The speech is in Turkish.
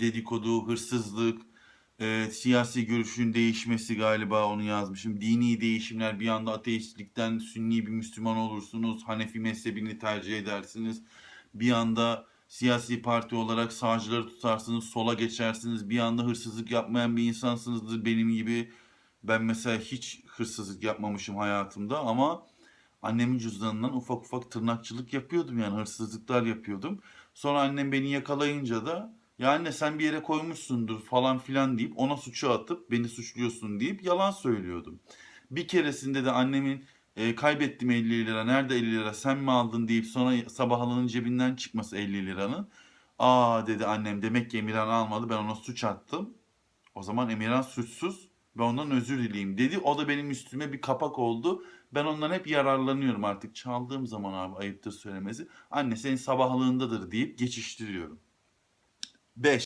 dedikodu, hırsızlık, e, siyasi görüşün değişmesi galiba onu yazmışım. Dini değişimler bir anda ateistlikten sünni bir Müslüman olursunuz. Hanefi mezhebini tercih edersiniz. Bir anda siyasi parti olarak sağcıları tutarsınız, sola geçersiniz. Bir anda hırsızlık yapmayan bir insansınızdır benim gibi. Ben mesela hiç hırsızlık yapmamışım hayatımda ama annemin cüzdanından ufak ufak tırnakçılık yapıyordum yani hırsızlıklar yapıyordum. Sonra annem beni yakalayınca da ya anne sen bir yere koymuşsundur falan filan deyip ona suçu atıp beni suçluyorsun deyip yalan söylüyordum. Bir keresinde de annemin e, kaybettim 50 lira nerede 50 lira sen mi aldın deyip sonra sabah alanın cebinden çıkması 50 liranın. Aa dedi annem demek ki Emirhan almadı ben ona suç attım. O zaman Emirhan suçsuz ben ondan özür dileyeyim dedi. O da benim üstüme bir kapak oldu. Ben ondan hep yararlanıyorum artık. Çaldığım zaman abi ayıptır söylemesi. Anne senin sabahlığındadır deyip geçiştiriyorum. 5.